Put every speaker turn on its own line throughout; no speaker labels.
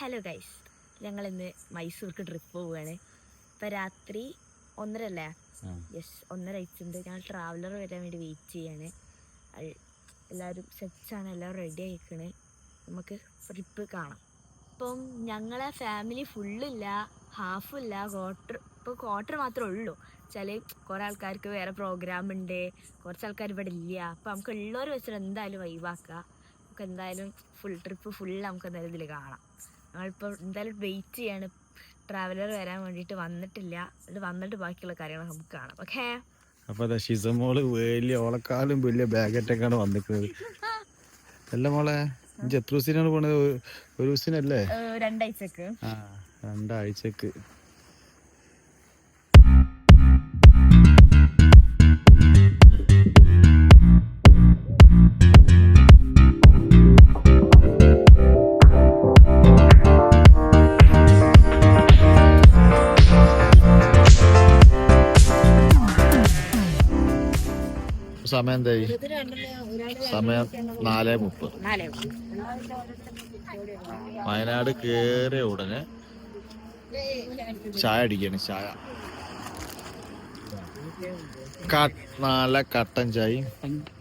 Hello guys ഞങ്ങൾ ഇന്ന് മൈസൂർക്ക് trip പോവുകയാണ്. ഇപ്പം രാത്രി ഒന്നര അല്ലേ? യെസ് ഒന്നര അയച്ചിട്ടുണ്ട് ഞങ്ങൾ ട്രാവലർ വരാൻ വേണ്ടി വെയിറ്റ് ചെയ്യാണ്. എല്ലാവരും സെറ്റ്സാണ് എല്ലാവരും റെഡി ആയിക്കണ്. നമുക്ക് ട്രിപ്പ് കാണാം. ഇപ്പം ഞങ്ങളെ ഫാമിലി ഫുള്ളില്ല ഹാഫില്ല ക്വാർട്ടർ ഇപ്പോൾ ക്വാർട്ടർ മാത്രമേ ഉള്ളൂ. ചില കുറേ ആൾക്കാർക്ക് വേറെ പ്രോഗ്രാം ഉണ്ട്. കുറച്ച് ആൾക്കാർ ഇവിടെ ഇല്ല. അപ്പോൾ നമുക്ക് ഉള്ളവർ വെച്ചിട്ട് എന്തായാലും വൈവാക്കുക നമുക്ക് എന്തായാലും ഫുൾ ട്രിപ്പ് ഫുൾ നമുക്ക് എന്തായാലും ഇതിൽ കാണാം. ഞങ്ങളിപ്പോൾ എന്തായാലും വെയിറ്റ് ചെയ്യാണ്. ട്രാവലർ വരാൻ വേണ്ടിയിട്ട് വന്നിട്ടില്ല. അത് വന്നിട്ട് ബാക്കിയുള്ള കാര്യങ്ങൾ നമുക്ക് കാണാം. ഓക്കെ
അപ്പൊ അതാ ഷിസമോൾ വലിയ ഓളക്കാലും വലിയ ബാഗറ്റൊക്കെയാണ് വന്നിക്കുന്നത്. അല്ല മോളെ എത്ര ദിവസത്തിനാണ് പോണത് ഒരു ദിവസത്തിനല്ലേ?
രണ്ടാഴ്ചക്ക്.
ആ രണ്ടാഴ്ചക്ക്. സമയം എന്തായി? സമയം നാല് മുപ്പത്. വയനാട് കേറിയ ഉടനെ ചായ അടിക്കാണ് ചായ. നല്ല കട്ടൻ ചായ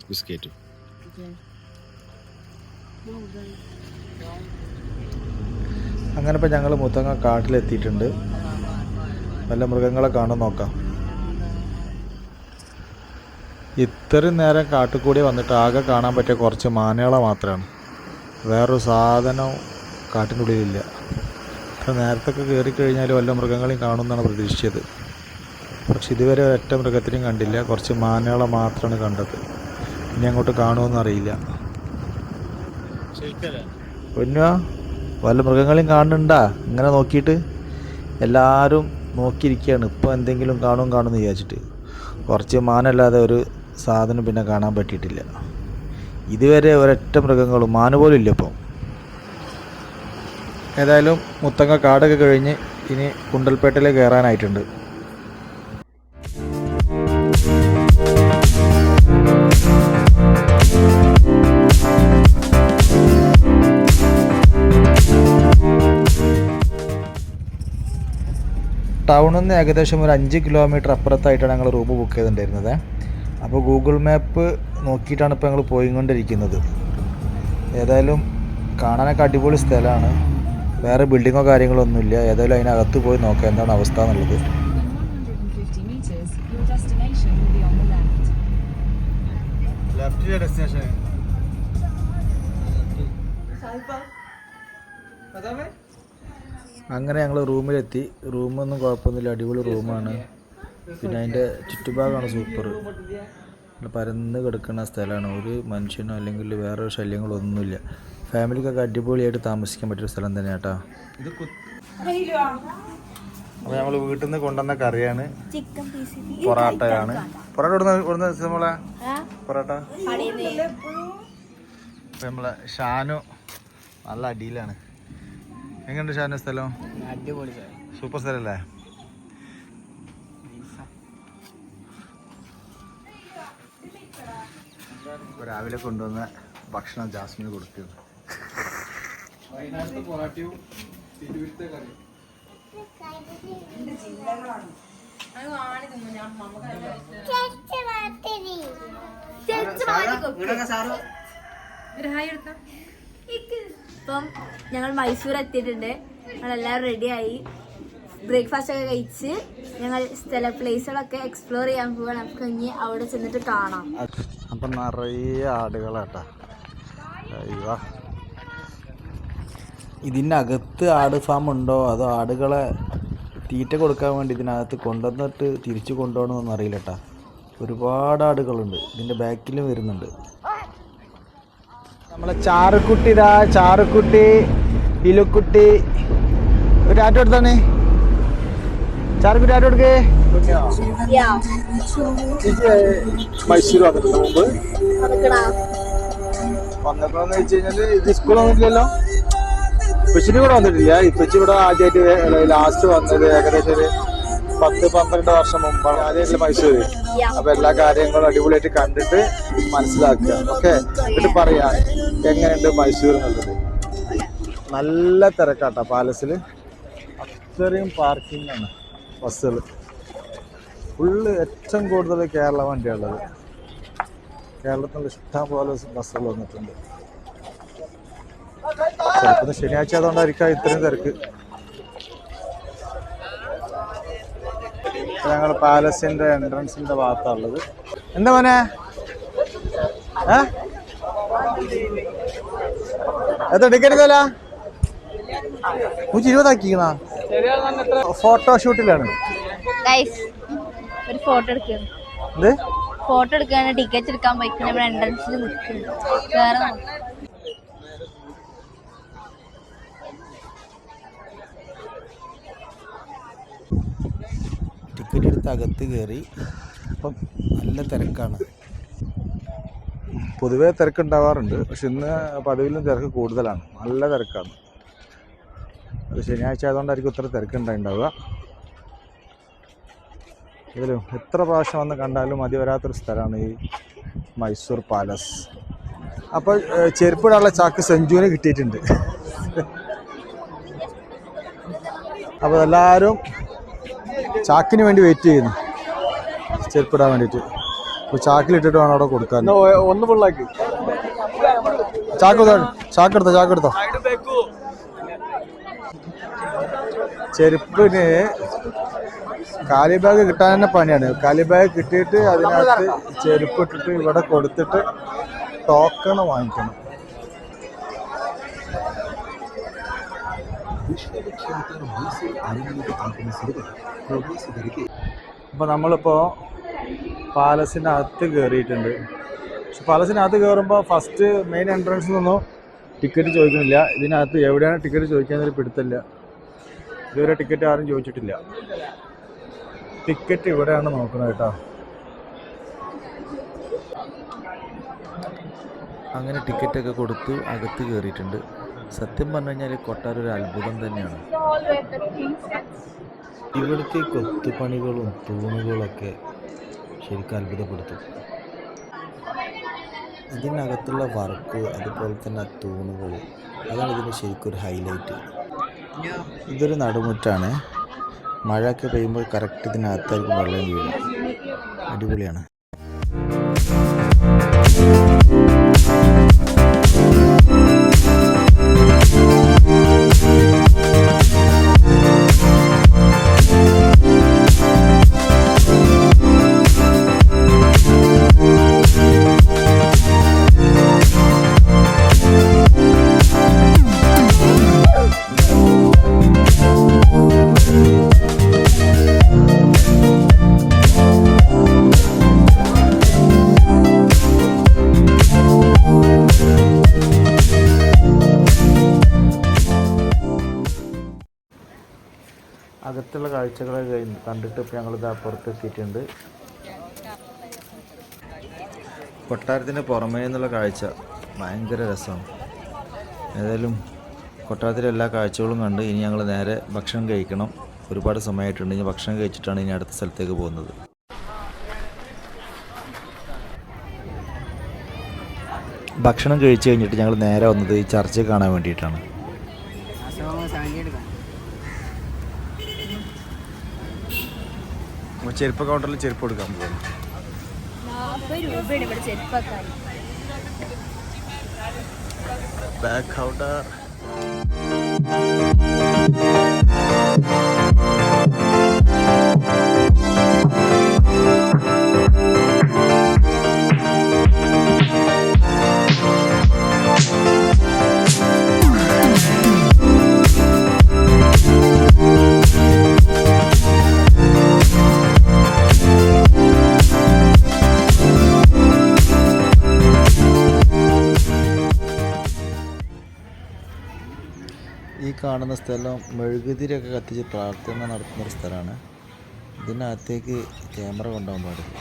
ബിസ്ക്കറ്റും. അങ്ങനെ ഇപ്പൊ ഞങ്ങൾ മുത്തങ്ങ കാട്ടിലെത്തിയിട്ടുണ്ട്. നല്ല മൃഗങ്ങളെ കാണാൻ നോക്കാം. ഇത്രയും നേരം കാട്ടുകൂടി വന്നിട്ട് ആകെ കാണാൻ പറ്റിയ കുറച്ച് മാനുകളെ മാത്രമാണ് വേറൊരു സാധനം കാട്ടിന്റെ ഉള്ളിലില്ല. ഇത്ര നേരത്തൊക്കെ കയറി കഴിഞ്ഞാൽ വല്ല മൃഗങ്ങളെയും കാണുമെന്നാണ് പ്രതീക്ഷിച്ചത്. പക്ഷെ ഇതുവരെ ഒറ്റ മൃഗത്തിനെയും കണ്ടില്ല. കുറച്ച് മാനുകളെ മാത്രമാണ് കണ്ടത്. ഇനി അങ്ങോട്ട് കാണുമെന്ന് അറിയില്ല. പൊന്നുവാ വല്ല മൃഗങ്ങളെയും കാണുന്നുണ്ടാ? ഇങ്ങനെ നോക്കിയിട്ട് എല്ലാവരും നോക്കിയിരിക്കുകയാണ്. ഇപ്പോൾ എന്തെങ്കിലും കാണും കാണുമെന്ന് വിചാരിച്ചിട്ട്. കുറച്ച് മാനല്ലാതെ ഒരു സാധനം പിന്നെ കാണാൻ പറ്റിയിട്ടില്ല. ഇതുവരെ ഒരൊറ്റ മൃഗങ്ങളും മാന് പോലും ഇല്ല ഇപ്പം. ഏതായാലും മുത്തങ്ങ കാടൊക്കെ കഴിഞ്ഞ് ഇനി കുണ്ടൽപേട്ടയിൽ കയറാനായിട്ടുണ്ട്. ടൗണിൽ നിന്ന് ഏകദേശം ഒരു അഞ്ച് കിലോമീറ്റർ അപ്പുറത്തായിട്ടാണ് ഞങ്ങൾ റൂം ബുക്ക് ചെയ്തിട്ടുണ്ടായിരുന്നത്. അപ്പോൾ ഗൂഗിൾ മാപ്പ് നോക്കിയിട്ടാണ് ഇപ്പോൾ ഞങ്ങൾ പോയിക്കൊണ്ടിരിക്കുന്നത്. ഏതായാലും കാണാനൊക്കെ അടിപൊളി സ്ഥലമാണ്. വേറെ ബിൽഡിങ്ങോ കാര്യങ്ങളോ ഒന്നുമില്ല. ഏതായാലും അതിനകത്ത് പോയി നോക്കാം എന്താണ് അവസ്ഥ എന്നുള്ളത്.
150 meters, your destination will be on the left.
Left destination അങ്ങനെ ഞങ്ങൾ റൂമിലെത്തി. റൂമൊന്നും കുഴപ്പമൊന്നുമില്ല. അടിപൊളി റൂമാണ്. പിന്നെ അതിന്റെ ചുറ്റുഭാഗമാണ് സൂപ്പർ. പരന്ന് കിടക്കുന്ന സ്ഥലമാണ്. ഒരു മനുഷ്യനോ അല്ലെങ്കിൽ വേറെ ശല്യങ്ങളോ ഒന്നുമില്ല. ഫാമിലിക്കൊക്കെ അടിപൊളിയായിട്ട് താമസിക്കാൻ പറ്റിയ സ്ഥലം തന്നെ കേട്ടോ അപ്പോൾ ഞങ്ങൾ വീട്ടിൽ നിന്ന് കൊണ്ടുവന്ന കറിയാണ്.
Chicken piece.
പൊറാട്ടയാണ്. പൊറാട്ട ഇവിടുന്ന് ഇവിടുന്ന് നമ്മളെ പൊറാട്ട. നമ്മളെ ഷാനു നല്ല അടിയിലാണ്. എങ്ങനെയുണ്ട് ഷാനു സ്ഥലം? സൂപ്പർ സ്ഥലല്ലേ രാവിലെ കൊണ്ടുവന്ന ഭക്ഷണം ജാസ്മിന്
കറി
ഇപ്പം ഞങ്ങൾ മൈസൂർ എത്തിയിട്ടുണ്ട്. ഞങ്ങൾ എല്ലാവരും റെഡിയായി ബ്രേക്ക്ഫാസ്റ്റ് ഒക്കെ കഴിച്ച് ഞങ്ങൾ സ്ഥല പ്ലേസുകളൊക്കെ എക്സ്പ്ലോർ ചെയ്യാൻ പോവാണ്. നമുക്ക് ഇനി അവിടെ ചെന്നിട്ട് കാണാം.
അപ്പൊ നിറയെ ആടുകളാട്ടാ. ഇതിനകത്ത് ആട് ഫാം ഉണ്ടോ? അതോ ആടുകളെ തീറ്റ കൊടുക്കാൻ വേണ്ടി ഇതിനകത്ത് കൊണ്ടുവന്നിട്ട് തിരിച്ചു കൊണ്ടുപോകണമെന്നൊന്നും അറിയില്ല കേട്ടാ ഒരുപാട് ആടുകളുണ്ട്. ഇതിന്റെ ബാക്കിലും വരുന്നുണ്ട്. നമ്മളെ ചാറുക്കുട്ടി ഇതാ ചാറുക്കുട്ടി ഇലുക്കുട്ടി ഒരു ആറ്റോ എടുത്താണ് ചാറുക്കുട്ടി ആറ്റോ എടുക്കേ മൈസൂർ വന്നിട്ടുണ്ട് മുമ്പ്. വന്നപ്പോന്ന് വെച്ച് കഴിഞ്ഞാൽ ഇത് സ്കൂൾ വന്നിട്ടില്ലല്ലോ. ഇപ്പച്ചിന് കൂടെ വന്നിട്ടില്ല. ഇപ്പച്ചി ഇവിടെ ആദ്യമായിട്ട് ലാസ്റ്റ് വന്നത് ഏകദേശം ഒരു പത്ത് പന്ത്രണ്ട് വർഷം മുമ്പാണ് ആദ്യമായിട്ട് മൈസൂര്. അപ്പൊ എല്ലാ കാര്യങ്ങളും അടിപൊളിയായിട്ട് കണ്ടിട്ട് മനസ്സിലാക്കുക. ഓക്കെ? എന്നിട്ട് പറയാ എങ്ങനെയുണ്ട് മൈസൂർ എന്നുള്ളത്? നല്ല തിരക്കാട്ടോ പാലസിൽ അത്രയും പാർക്കിംഗ് ആണ്. ബസ്സുകൾ ഫുള്ള് ഏറ്റവും കൂടുതൽ കേരള വണ്ടിയുള്ളത് കേരളത്തിൽ ഇഷ്ടം പോലെ ബസ്സുകൾ വന്നിട്ടുണ്ട്. ചിലപ്പോൾ ശനിയാഴ്ച ആയതുകൊണ്ടായിരിക്കാം ഇത്രയും തിരക്ക്. ഞങ്ങൾ പാലസിന്റെ എൻട്രൻസിന്റെ ഭാഗത്താണുള്ളത്. എന്താ മോനെ? ഏ? എത്ര ടിക്കറ്റ് തല നൂറ്റി ഇരുപതാക്കിക്കണ? ഫോട്ടോഷൂട്ടിലാണ്.
ഒരു ഫോട്ടോ എടുക്കുന്നു
എന്ത്?
ഫോട്ടോ എടുക്കാൻ ടിക്കറ്റ് എടുക്കാൻ പോയിക്കുന്ന ഇവിടെ എൻട്രൻസിൽ നിൽക്കുന്നുണ്ട് വേറെ
ടിക്കറ്റ് എടുത്ത് അകത്ത് കയറി അപ്പം നല്ല തിരക്കാണ്. പൊതുവേ തിരക്കുണ്ടാവാറുണ്ട്. പക്ഷെ ഇന്ന് പതിവിലും തിരക്ക് കൂടുതലാണ്. നല്ല തിരക്കാണ്. അത് ശനിയാഴ്ച ആയതുകൊണ്ടായിരിക്കും ഇത്ര തിരക്കുണ്ടായിണ്ടാവുക ഇതിലും എത്ര പ്രാവശ്യം വന്ന് കണ്ടാലും മതി വരാത്തൊരു സ്ഥലമാണ് ഈ മൈസൂർ പാലസ്. അപ്പോൾ ചെരുപ്പിടാനുള്ള ചാക്ക് സെഞ്ചുവിന് കിട്ടിയിട്ടുണ്ട്. അപ്പോൾ എല്ലാവരും ചാക്കിന് വേണ്ടി വെയിറ്റ് ചെയ്യുന്നു. ചെരുപ്പിടാൻ വേണ്ടിയിട്ട്. അപ്പോൾ ചാക്കിലിട്ടിട്ട് വേണം അവിടെ കൊടുക്കാൻ.
ഒന്ന് ഫുള്ളാക്കി
ചാക്ക് ചാക്കെടുത്തോ ചാക്ക് എടുത്തോ ചാക്ക് എടുത്തോ ചെരുപ്പിന് കാലിബാഗ് കിട്ടാൻ തന്നെ പണിയാണ്. കാലിബാഗ് കിട്ടിയിട്ട് അതിനകത്ത് ചെരുപ്പ് ഇട്ടിട്ട് ഇവിടെ കൊടുത്തിട്ട് ടോക്കൺ വാങ്ങിക്കണം. അപ്പോൾ നമ്മളിപ്പോൾ പാലസിനകത്ത് കയറിയിട്ടുണ്ട് പക്ഷെ പാലസിനകത്ത് കയറുമ്പോൾ ഫസ്റ്റ് മെയിൻ എൻട്രൻസിൽ നിന്നും ടിക്കറ്റ് ചോദിക്കുന്നില്ല. ഇതിനകത്ത് എവിടെയാണ് ടിക്കറ്റ് ചോദിക്കാൻ പിടുത്തില്ല ഇതുവരെ ടിക്കറ്റ് ആരും ചോദിച്ചിട്ടില്ല. ടിക്കറ്റ് ഇവിടെയാണ് നോക്കുന്നത് കേട്ടോ.
അങ്ങനെ ടിക്കറ്റൊക്കെ കൊടുത്ത് അകത്ത് കയറിയിട്ടുണ്ട് സത്യം പറഞ്ഞു കഴിഞ്ഞാൽ കൊട്ടാര ഒരു അത്ഭുതം തന്നെയാണ്. ഇവിടുത്തെ കൊത്തുപണികളും തൂണുകളൊക്കെ ശരിക്കും അത്ഭുതപ്പെടുത്തും. ഇതിനകത്തുള്ള വർക്ക് അതുപോലെ തന്നെ തൂണുകൾ അതാണ് ഇതിന്റെ ശരിക്കും ഒരു ഹൈലൈറ്റ് ഇതൊരു നടുമുറ്റാണ്. മഴയൊക്കെ പെയ്യുമ്പോൾ കറക്റ്റ് ഇതിനകത്തായിരിക്കും വെള്ളം വീഴുക. അടിപൊളിയാണ്.
അകത്തുള്ള കാഴ്ചകളെ കഴിഞ്ഞ് കണ്ടിട്ട് ഇപ്പോൾ ഞങ്ങളിത് അപ്പുറത്ത് എത്തിയിട്ടുണ്ട്
കൊട്ടാരത്തിന്റെ പുറമേ നിന്നുള്ള കാഴ്ച ഭയങ്കര രസമാണ്. ഏതായാലും കൊട്ടാരത്തിലെ എല്ലാ കാഴ്ചകളും കണ്ട് ഇനി ഞങ്ങൾ നേരെ ഭക്ഷണം കഴിക്കണം. ഒരുപാട് സമയമായിട്ടുണ്ട്. ഇനി ഭക്ഷണം കഴിച്ചിട്ടാണ് ഇനി അടുത്ത സ്ഥലത്തേക്ക് പോകുന്നത്. ഭക്ഷണം കഴിച്ച് കഴിഞ്ഞിട്ട് ഞങ്ങൾ നേരെ വന്നത് ഈ ചർച്ച കാണാൻ വേണ്ടിയിട്ടാണ്.
ചെരുപ്പ് കൗണ്ടറിൽ ചെരുപ്പ്
ഇവിടെ ചെരുപ്പാക്കാൻ.
ബാക്ക് കൗണ്ടർ
ഈ കാണുന്ന സ്ഥലം മെഴുകുതിരിയൊക്കെ കത്തിച്ച് പ്രാർത്ഥന നടത്തുന്ന ഒരു സ്ഥലമാണ്. ഇതിനകത്തേക്ക് ക്യാമറ കൊണ്ടുപോകാൻ പാടില്ല.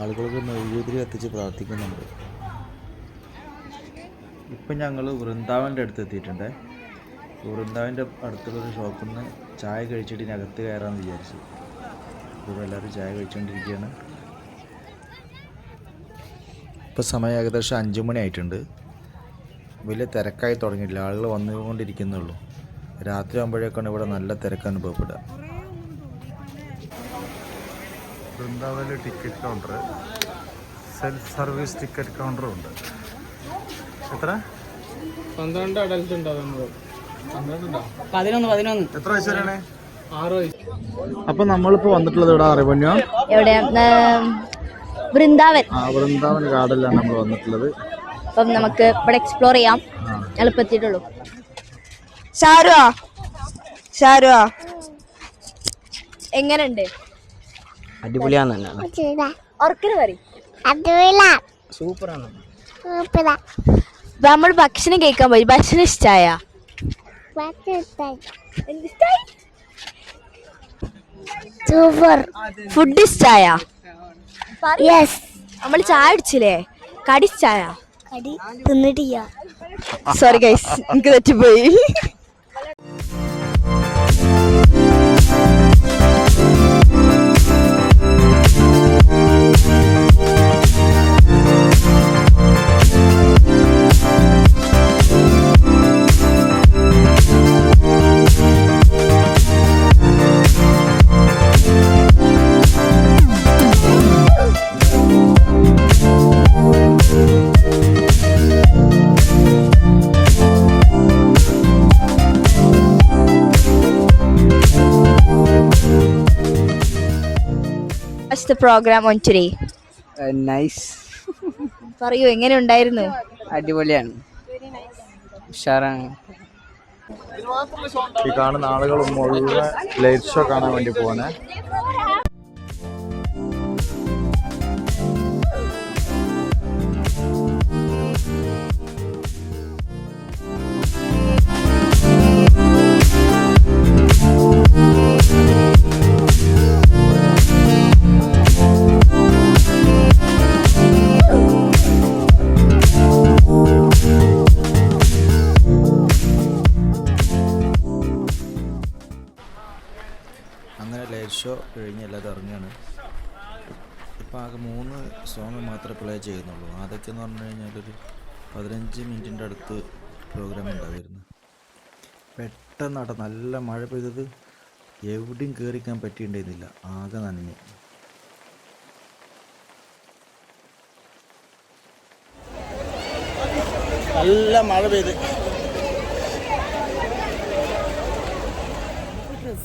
ആളുകൾക്ക് മെഴുകുതിരി കത്തിച്ച് പ്രാർത്ഥിക്കുന്നുണ്ട്. ഇപ്പം ഞങ്ങൾ വൃന്ദാവന്റെ അടുത്ത് എത്തിയിട്ടുണ്ട്. വൃന്ദാവന്റെ അടുത്തുള്ളൊരു ഷോപ്പിൽ നിന്ന് ചായ കഴിച്ചിട്ട് ഇതിനകത്ത് കയറാമെന്ന് വിചാരിച്ചു. ഇപ്പോൾ എല്ലാവരും ചായ കഴിച്ചുകൊണ്ടിരിക്കുകയാണ് ഇപ്പോൾ സമയം ഏകദേശം അഞ്ച് മണി ആയിട്ടുണ്ട്
വലിയ തിരക്കായി തുടങ്ങിയിട്ടില്ല. ആളുകൾ വന്നുകൊണ്ടിരിക്കുന്നുള്ളൂ. രാത്രി ആകുമ്പോഴേക്കാണ് ഇവിടെ നല്ല തിരക്ക് അനുഭവപ്പെടുക.
വൃന്ദാവനിൽ ticket counter self service ticket കൗണ്ടറും ഉണ്ട്. എത്ര?
പന്ത്രണ്ട് അഡൽറ്റ്
പതിനൊന്ന് പതിനൊന്ന്.
എത്ര വയസ്സ് വരെയാണ്?
ആറ് വയസ്സ്.
അപ്പൊ നമ്മളിപ്പോ വന്നിട്ടുള്ളത് ഇവിടെ അറിവഞ്ഞോ
എവിടെ വൃന്ദാവൻ.
ആ വൃന്ദാവൻ ഗാർഡനിലാണ് നമ്മൾ വന്നിട്ടുള്ളത്.
അപ്പം നമുക്ക് ഇവിടെ എക്സ്പ്ലോർ ചെയ്യാം. എളുപ്പത്തിട്ടുള്ളൂ ഷാരുവാ? ഷാരുവാ? എങ്ങനെയുണ്ട് പറയും
സൂപ്പറാണ്
നമ്മൾ ഭക്ഷണം കേൾക്കാൻ പോയി. ഭക്ഷണം ഇഷ്ടായ? സൂപ്പർ. ഫുഡ് ഇഷ്ടായ? യെസ് നമ്മൾ ചായ അടിച്ചില്ലേ കടിച്ചായ ചായ കടി തിന്നിട്ടില്ല. സോറി ഗൈസ് എനിക്ക് തെറ്റിപ്പോയി. The program on today?
Nice
പറയൂ എങ്ങനെ ഉണ്ടായിരുന്നു?
അടിപൊളിയാണ്. ഉഷാറാണ്.
ഈ കാണുന്ന ആളുകൾ മുഴുവൻ ലൈറ്റ് ഷോ കാണാൻ വേണ്ടി പോവാനേ
എല്ലാവരും ഇപ്പോൾ ആകെ മൂന്ന് സോങ് മാത്രമേ പ്ലേ ചെയ്യുന്നുള്ളൂ. അതൊക്കെ എന്ന് പറഞ്ഞു കഴിഞ്ഞാൽ ഒരു പതിനഞ്ച് മിനിറ്റിന്റെ അടുത്ത് പ്രോഗ്രാം ഉണ്ടായിരുന്നു. പെട്ടെന്നാട്ടെ നല്ല മഴ പെയ്തത് എവിടെയും കയറിക്കാൻ പറ്റിയിട്ടുണ്ടായിരുന്നില്ല. ആകെ നനഞ്ഞു. നല്ല മഴ പെയ്ത്.